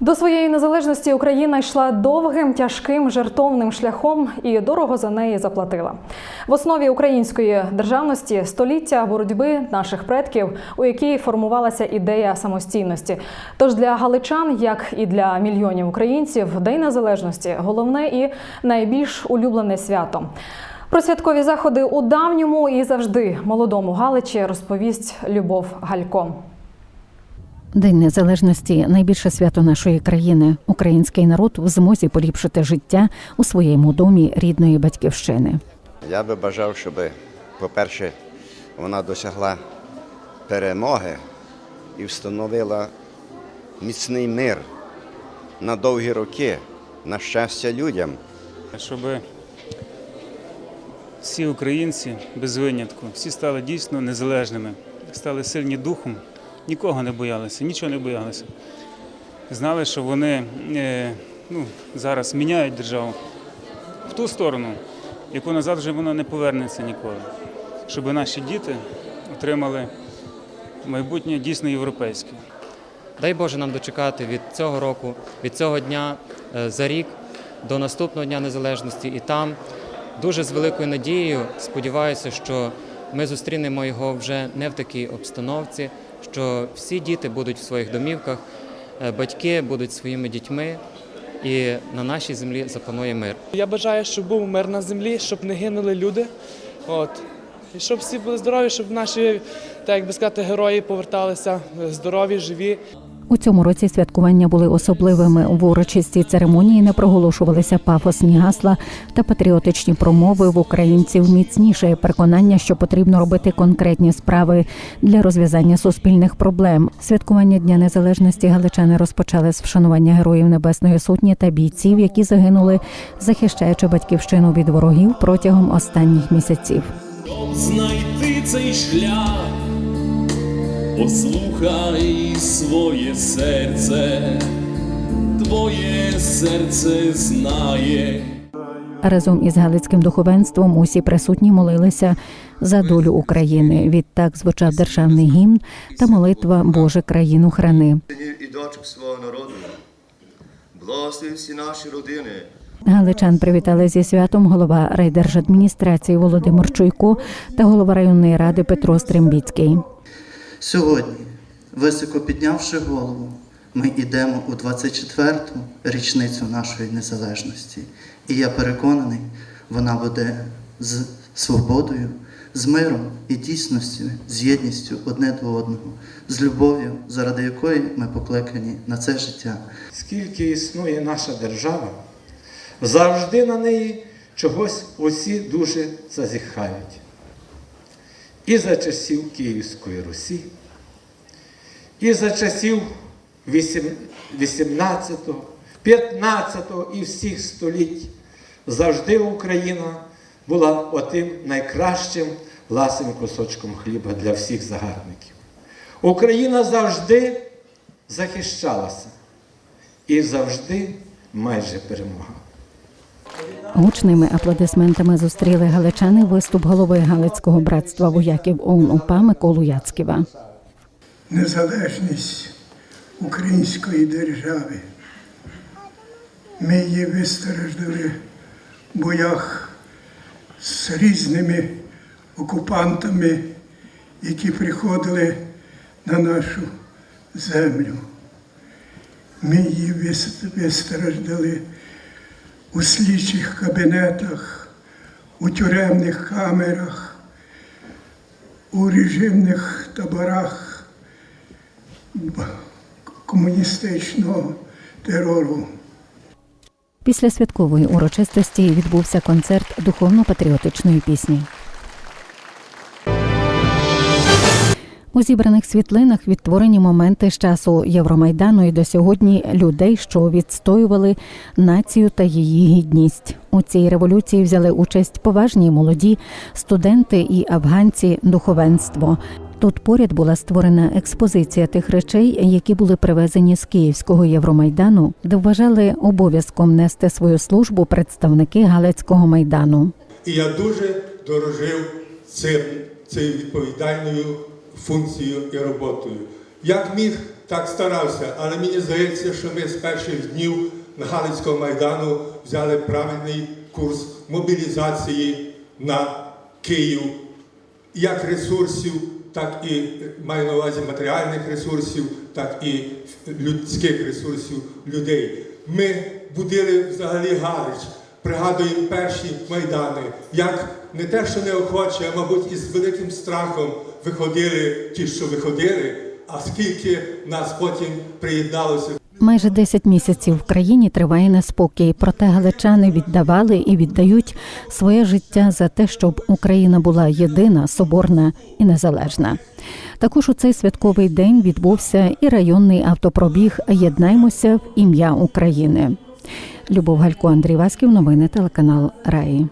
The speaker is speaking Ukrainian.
До своєї незалежності Україна йшла довгим, тяжким, жертовним шляхом і дорого за неї заплатила. В основі української державності століття боротьби наших предків, у якій формувалася ідея самостійності. Тож для галичан, як і для мільйонів українців, День незалежності головне і найбільш улюблене свято. Про святкові заходи у давньому і завжди молодому Галичі розповість Любов Галько. День незалежності найбільше свято нашої країни. Український народ в змозі поліпшити життя у своєму домі рідної батьківщини. Я би бажав, щоб, по-перше, вона досягла перемоги і встановила міцний мир на довгі роки, на щастя людям. щоб всі українці без винятку, всі стали дійсно незалежними, стали сильні духом, нікого не боялися, нічого не боялися. Знали, що вони е, ну, зараз міняють державу в ту сторону, яку назад вже вона не повернеться ніколи. Щоб наші діти отримали майбутнє дійсно європейське. Дай Боже нам дочекати від цього року, від цього дня е, за рік до наступного дня незалежності. І там дуже з великою надією сподіваюся, що ми зустрінемо його вже не в такій обстановці, що всі діти будуть в своїх домівках, е, батьки будуть своїми дітьми, і на нашій землі запанує мир. Я бажаю, щоб був мир на землі, щоб не гинули люди. От. І щоб всі були здорові, щоб наші, так би сказати, герої поверталися е, здорові, живі. У цьому році святкування були особливими. В урочистій церемонії не проголошувалися пафосні гасла та патріотичні промови в українців міцніше переконання, що потрібно робити конкретні справи для розв'язання суспільних проблем. Святкування Дня Незалежності галичани розпочали з вшанування героїв Небесної Сотні та бійців, які загинули, захищаючи батьківщину від ворогів протягом останніх місяців. Знайти цей шлях, послухай своє серце, твоє серце знає. Разом із галицьким духовенством усі присутні молилися за долю України. Відтак звучав державний гімн та молитва Боже країну храни. і дочок свого народу. Благослови всі наші родини. Галичан привітали зі святом голова райдержадміністрації Володимир Чуйко та голова районної ради Петро Стрембіцький. Сьогодні, високо піднявши голову, ми йдемо у 24-ту річницю нашої незалежності. І я переконаний, вона буде з свободою, з миром і дійсністю, з єдністю одне до одного, з любов'ю, заради якої ми покликані на це життя. скільки існує наша держава, завжди на неї чогось усі дуже зазіхають. І за часів Київської Русі, і за часів 18, 15 і всіх століть завжди Україна була отим найкращим ласим кусочком хліба для всіх загарбників. Україна завжди захищалася і завжди майже перемагала. Гучними аплодисментами зустріли галичани виступ голови Галицького братства вояків ОУН УПА Миколу Яцьківа. незалежність української держави. Ми її вистраждали в боях з різними окупантами, які приходили на нашу землю. Ми її вис- вистраждали у слідчих кабінетах, у тюремних камерах, у режимних таборах комуністичного терору. Після святкової урочистості відбувся концерт духовно-патріотичної пісні. У зібраних світлинах відтворені моменти з часу Євромайдану і до сьогодні людей, що відстоювали націю та її гідність. У цій революції взяли участь поважні молоді студенти і афганці духовенство. Тут поряд була створена експозиція тих речей, які були привезені з Київського Євромайдану, де вважали обов'язком нести свою службу представники Галицького майдану. І я дуже дорожив цим, цією відповідальною функцією і роботою. Як міг так старався, але мені здається, що ми з перших днів Галицького майдану взяли правильний курс мобілізації на Київ, як ресурсів, так і маю на увазі матеріальних ресурсів, так і людських ресурсів людей. Ми будили взагалі Галич, пригадуємо перші майдани, як не те, що неохоче, а мабуть, із великим страхом виходили ті, що виходили, а скільки нас потім приєдналося. Майже 10 місяців в країні триває неспокій, проте галичани віддавали і віддають своє життя за те, щоб Україна була єдина, соборна і незалежна. Також у цей святковий день відбувся і районний автопробіг Єднаймося в ім'я України. Любов Галько, Андрій Васьків, новини телеканал Раї.